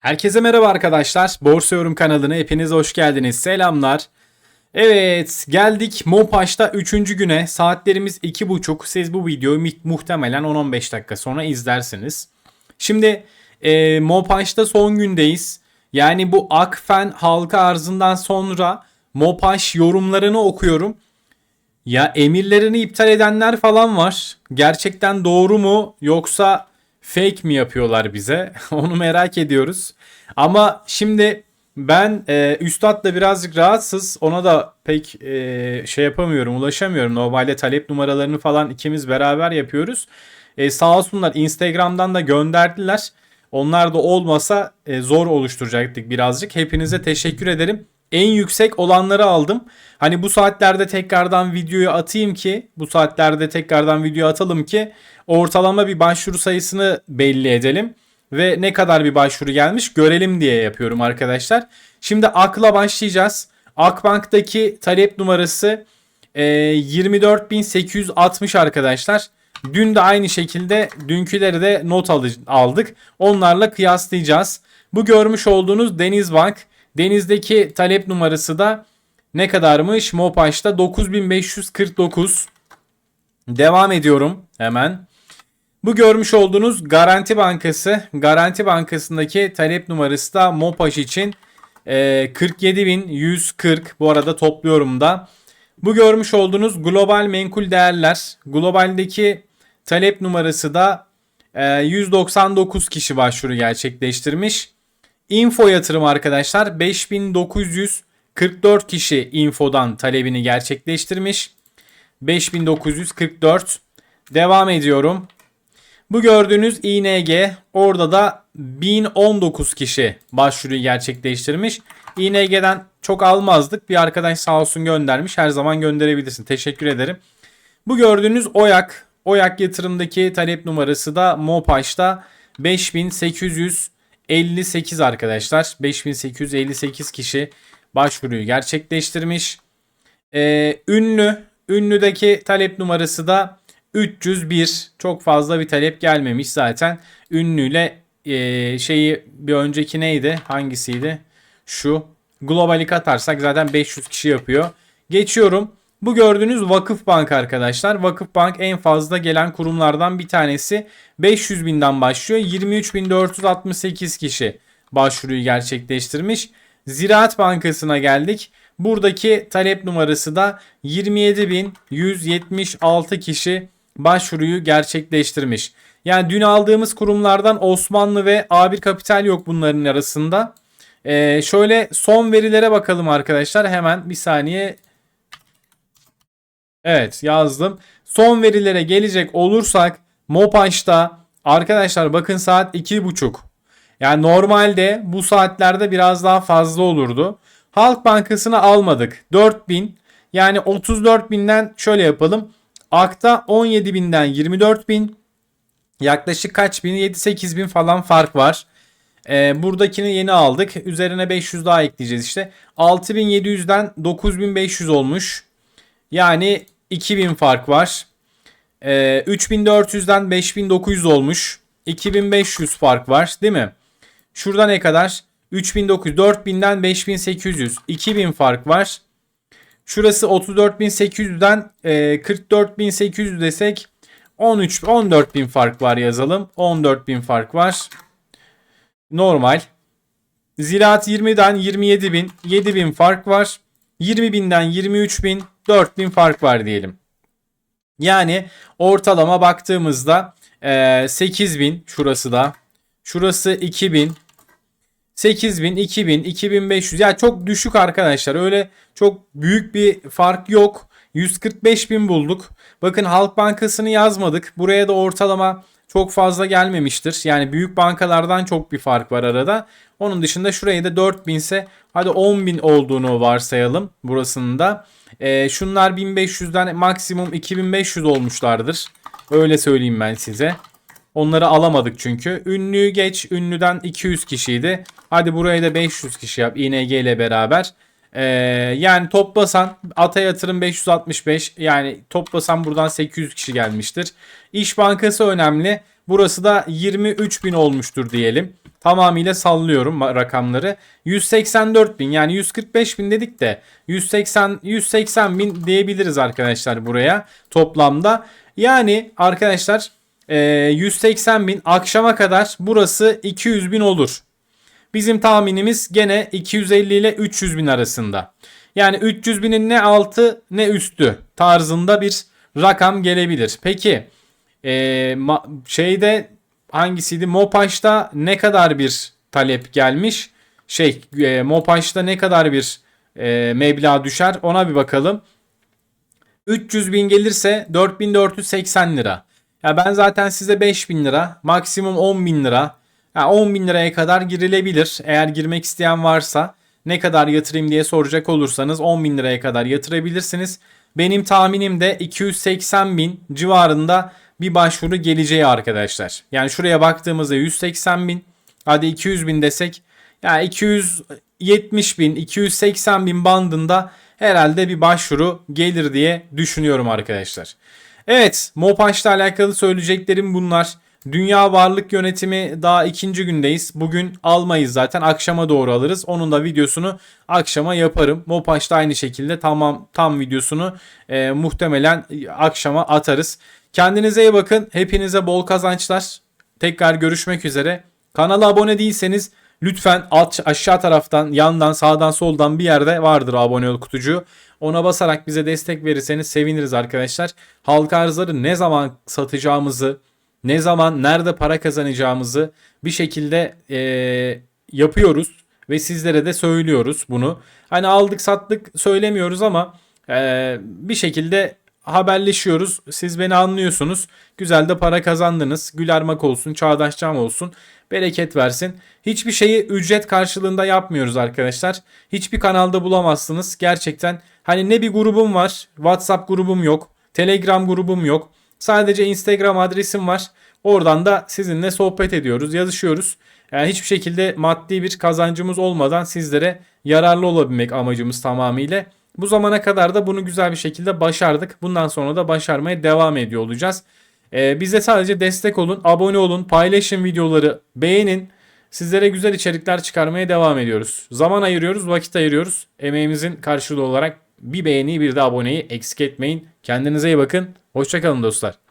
Herkese merhaba arkadaşlar. Borsa Yorum kanalına hepiniz hoş geldiniz. Selamlar. Evet geldik Mopaş'ta 3. güne. Saatlerimiz 2.30. Siz bu videoyu muhtemelen 10-15 dakika sonra izlersiniz. Şimdi e, Mopaş'ta son gündeyiz. Yani bu Akfen halka arzından sonra Mopaş yorumlarını okuyorum. Ya emirlerini iptal edenler falan var. Gerçekten doğru mu yoksa fake mi yapıyorlar bize? Onu merak ediyoruz. Ama şimdi ben e, Üstad da birazcık rahatsız. Ona da pek e, şey yapamıyorum, ulaşamıyorum. Normalde talep numaralarını falan ikimiz beraber yapıyoruz. E, sağ olsunlar Instagram'dan da gönderdiler. Onlar da olmasa e, zor oluşturacaktık birazcık. Hepinize teşekkür ederim. En yüksek olanları aldım. Hani bu saatlerde tekrardan videoyu atayım ki bu saatlerde tekrardan video atalım ki ortalama bir başvuru sayısını belli edelim ve ne kadar bir başvuru gelmiş görelim diye yapıyorum arkadaşlar. Şimdi akla başlayacağız. Akbank'taki talep numarası e, 24.860 arkadaşlar. Dün de aynı şekilde dünküleri de not aldık. Onlarla kıyaslayacağız. Bu görmüş olduğunuz Denizbank. Deniz'deki talep numarası da ne kadarmış? Mopaş'ta 9549. Devam ediyorum hemen. Bu görmüş olduğunuz Garanti Bankası. Garanti Bankası'ndaki talep numarası da Mopaş için e, 47140. Bu arada topluyorum da. Bu görmüş olduğunuz Global Menkul Değerler. Global'deki talep numarası da e, 199 kişi başvuru gerçekleştirmiş. Info yatırım arkadaşlar 5944 kişi infodan talebini gerçekleştirmiş. 5944 devam ediyorum. Bu gördüğünüz ING orada da 1019 kişi başvuruyu gerçekleştirmiş. ING'den çok almazdık. Bir arkadaş sağ olsun göndermiş. Her zaman gönderebilirsin. Teşekkür ederim. Bu gördüğünüz OYAK. OYAK yatırımdaki talep numarası da MOPAŞ'ta 5858 arkadaşlar. 5858 kişi başvuruyu gerçekleştirmiş. Ee, ünlü. Ünlüdeki talep numarası da 301. Çok fazla bir talep gelmemiş zaten. Ünlüyle e, şeyi bir önceki neydi? Hangisiydi? Şu. Globali katarsak zaten 500 kişi yapıyor. Geçiyorum. Bu gördüğünüz Vakıfbank arkadaşlar. Vakıfbank en fazla gelen kurumlardan bir tanesi. 500 binden başlıyor. 23.468 kişi başvuruyu gerçekleştirmiş. Ziraat Bankası'na geldik. Buradaki talep numarası da 27.176 kişi başvuruyu gerçekleştirmiş. Yani dün aldığımız kurumlardan Osmanlı ve A1 Kapital yok bunların arasında. Ee, şöyle son verilere bakalım arkadaşlar. Hemen bir saniye. Evet yazdım. Son verilere gelecek olursak Mopaş'ta arkadaşlar bakın saat 2.30. Yani normalde bu saatlerde biraz daha fazla olurdu. Halk Bankası'nı almadık. 4000 yani 34.000'den şöyle yapalım. Akta 17.000'den 24.000 yaklaşık kaç bin 7-8 bin falan fark var. Ee, buradakini yeni aldık. Üzerine 500 daha ekleyeceğiz işte. 6700'den 9500 olmuş. Yani 2000 fark var. Ee, 3400'den 5900 olmuş. 2500 fark var değil mi? Şurada ne kadar? 3900, 4000'den 5800, 2000 fark var. Şurası 34.800'den e, 44.800 desek 13 14.000 fark var yazalım. 14.000 fark var. Normal. Ziraat 20'den 27.000, 7.000 fark var. 20.000'den 23.000, 4.000 fark var diyelim. Yani ortalama baktığımızda e, 8.000 şurası da. Şurası 2000, 8000, 2000, 2500 ya çok düşük arkadaşlar. Öyle çok büyük bir fark yok. 145 bin bulduk. Bakın Halk Bankası'nı yazmadık. Buraya da ortalama çok fazla gelmemiştir. Yani büyük bankalardan çok bir fark var arada. Onun dışında şurayı da 4000 ise hadi 10.000 olduğunu varsayalım burasının da. Ee, şunlar 1500'den maksimum 2500 olmuşlardır. Öyle söyleyeyim ben size. Onları alamadık çünkü. Ünlüyü geç. Ünlüden 200 kişiydi. Hadi buraya da 500 kişi yap. ING ile beraber. Ee, yani toplasan Ata Yatırım 565 yani toplasan buradan 800 kişi gelmiştir. İş Bankası önemli. Burası da 23 bin olmuştur diyelim. Tamamıyla sallıyorum rakamları. 184 bin yani 145 bin dedik de 180 180 bin diyebiliriz arkadaşlar buraya toplamda. Yani arkadaşlar e, 180 bin akşama kadar burası 200 bin olur. Bizim tahminimiz gene 250 ile 300 bin arasında. Yani 300 binin ne altı ne üstü tarzında bir rakam gelebilir. Peki e, ma- şeyde hangisiydi? Mopaş'ta ne kadar bir talep gelmiş? Şey e, Mopaş'ta ne kadar bir e, meblağ düşer ona bir bakalım. 300 bin gelirse 4480 lira. Ya ben zaten size 5000 lira maksimum 10 bin lira ya 10 bin liraya kadar girilebilir. Eğer girmek isteyen varsa ne kadar yatırayım diye soracak olursanız 10 bin liraya kadar yatırabilirsiniz. Benim tahminim de 280 bin civarında bir başvuru geleceği arkadaşlar. Yani şuraya baktığımızda 180 bin hadi 200 bin desek ya 270 bin 280 bin bandında herhalde bir başvuru gelir diye düşünüyorum arkadaşlar. Evet Mopaş'la alakalı söyleyeceklerim bunlar. Dünya Varlık Yönetimi daha ikinci gündeyiz. Bugün almayız zaten. Akşama doğru alırız. Onun da videosunu akşama yaparım. Mopaş'ta aynı şekilde tamam tam videosunu e, muhtemelen akşama atarız. Kendinize iyi bakın. Hepinize bol kazançlar. Tekrar görüşmek üzere. Kanala abone değilseniz lütfen alt, aşağı taraftan, yandan, sağdan, soldan bir yerde vardır abone ol kutucuğu. Ona basarak bize destek verirseniz seviniriz arkadaşlar. Halka arzları ne zaman satacağımızı, ne zaman nerede para kazanacağımızı bir şekilde eee, yapıyoruz ve sizlere de söylüyoruz bunu. Hani aldık sattık söylemiyoruz ama eee, bir şekilde haberleşiyoruz. Siz beni anlıyorsunuz. Güzel de para kazandınız. Gülermak olsun, çağdaş cam olsun. Bereket versin. Hiçbir şeyi ücret karşılığında yapmıyoruz arkadaşlar. Hiçbir kanalda bulamazsınız. Gerçekten hani ne bir grubum var. WhatsApp grubum yok. Telegram grubum yok. Sadece Instagram adresim var. Oradan da sizinle sohbet ediyoruz, yazışıyoruz. Yani hiçbir şekilde maddi bir kazancımız olmadan sizlere yararlı olabilmek amacımız tamamıyla. Bu zamana kadar da bunu güzel bir şekilde başardık. Bundan sonra da başarmaya devam ediyor olacağız. Ee, bize sadece destek olun, abone olun, paylaşın videoları, beğenin. Sizlere güzel içerikler çıkarmaya devam ediyoruz. Zaman ayırıyoruz, vakit ayırıyoruz. Emeğimizin karşılığı olarak bir beğeni bir de aboneyi eksik etmeyin. Kendinize iyi bakın. Hoşçakalın dostlar.